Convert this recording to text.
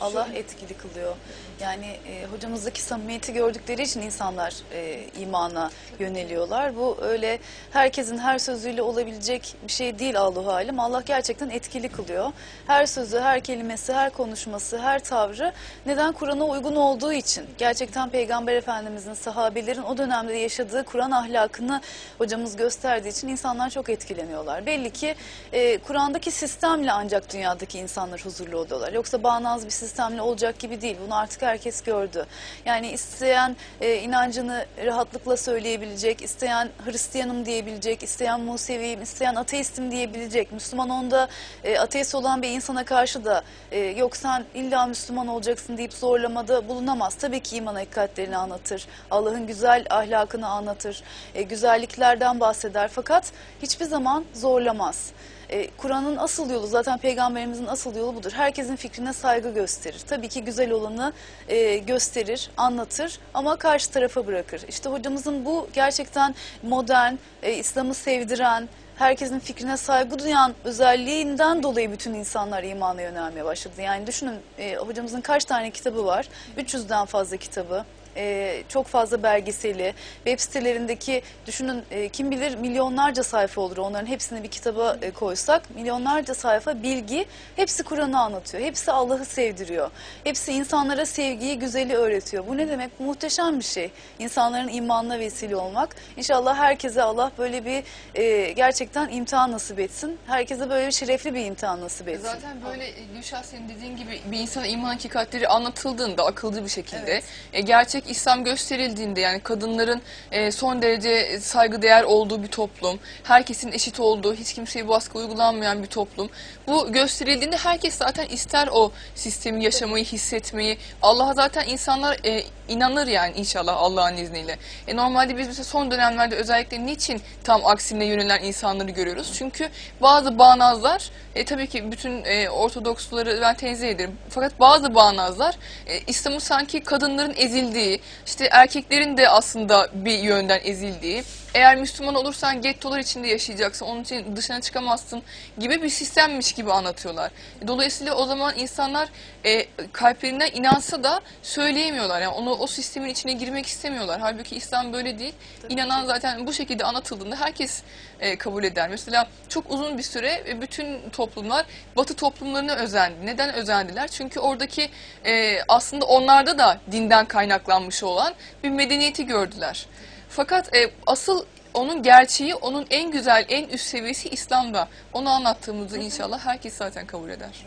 Allah etkili kılıyor. Yani e, hocamızdaki samimiyeti gördükleri için insanlar e, imana yöneliyorlar. Bu öyle herkesin her sözüyle olabilecek bir şey değil Allahu alem. Allah gerçekten etkili kılıyor. Her sözü, her kelimesi, her konuşması, her tavrı neden Kur'an'a uygun olduğu için. Gerçekten Peygamber Efendimizin, sahabelerin o dönemde yaşadığı Kur'an ahlakını hocamız gösterdiği için insanlar çok etkileniyorlar. Belli ki e, Kur'an'daki sistemle ancak dünyadaki insanlar huzurlu oluyorlar. Yoksa bağnaz bir sistemle olacak gibi değil. Bunu artık herkes gördü. Yani isteyen e, inancını rahatlıkla söyleyebilecek, isteyen Hristiyanım diyebilecek, isteyen Museviyim, isteyen ateistim diyebilecek. Müslüman onda e, ateist olan bir insana karşı da e, yok sen illa Müslüman olacaksın deyip zorlamada bulunamaz. Tabii ki iman hakikatlerini anlatır. Allah'ın güzel ahlakını anlatır. e, güzelliklerden bahseder. Fakat hiçbir zaman zorlamaz. E, Kur'an'ın asıl yolu zaten peygamberimizin asıl yolu budur. Herkesin fikrine saygı gösterir. Tabii ki güzel olanı e, gösterir, anlatır ama karşı tarafa bırakır. İşte hocamızın bu gerçekten modern, e, İslam'ı sevdiren, herkesin fikrine saygı duyan özelliğinden dolayı bütün insanlar imana yönelmeye başladı. Yani düşünün e, hocamızın kaç tane kitabı var? 300'den fazla kitabı. E, çok fazla belgeseli, web sitelerindeki düşünün e, kim bilir milyonlarca sayfa olur onların hepsini bir kitaba e, koysak milyonlarca sayfa bilgi hepsi Kur'an'ı anlatıyor. Hepsi Allah'ı sevdiriyor. Hepsi insanlara sevgiyi, güzeli öğretiyor. Bu ne demek? Muhteşem bir şey. İnsanların imanına vesile olmak. İnşallah herkese Allah böyle bir e, gerçekten imtihan nasip etsin. Herkese böyle bir şerefli bir imtihan nasip etsin. Zaten böyle Gülşah senin dediğin gibi bir insana iman hakikatleri anlatıldığında akılcı bir şekilde Evet. e, gerçek İslam gösterildiğinde yani kadınların e, son derece saygıdeğer olduğu bir toplum, herkesin eşit olduğu, hiç kimseye baskı uygulanmayan bir toplum. Bu gösterildiğinde herkes zaten ister o sistemi yaşamayı, hissetmeyi. Allah'a zaten insanlar e, inanır yani inşallah Allah'ın izniyle. E, normalde biz mesela son dönemlerde özellikle niçin tam aksine yönelen insanları görüyoruz? Çünkü bazı bağnazlar, e, tabii ki bütün e, Ortodoksları ben tenzih ederim. Fakat bazı bağnazlar e, İslam'ı sanki kadınların ezildiği, işte erkeklerin de aslında bir yönden ezildiği, eğer Müslüman olursan gettolar içinde yaşayacaksın, onun için dışına çıkamazsın gibi bir sistemmiş gibi anlatıyorlar. Dolayısıyla o zaman insanlar e, kalplerinden inansa da söyleyemiyorlar. Yani onu o sistemin içine girmek istemiyorlar. Halbuki İslam böyle değil. İnanan zaten bu şekilde anlatıldığında herkes e, kabul eder. Mesela çok uzun bir süre e, bütün toplumlar Batı toplumlarına özendi. Neden özendiler? Çünkü oradaki e, aslında onlarda da dinden kaynaklanmış olan bir medeniyeti gördüler. Fakat e, asıl onun gerçeği, onun en güzel, en üst seviyesi İslam'da. Onu anlattığımızda inşallah herkes zaten kabul eder.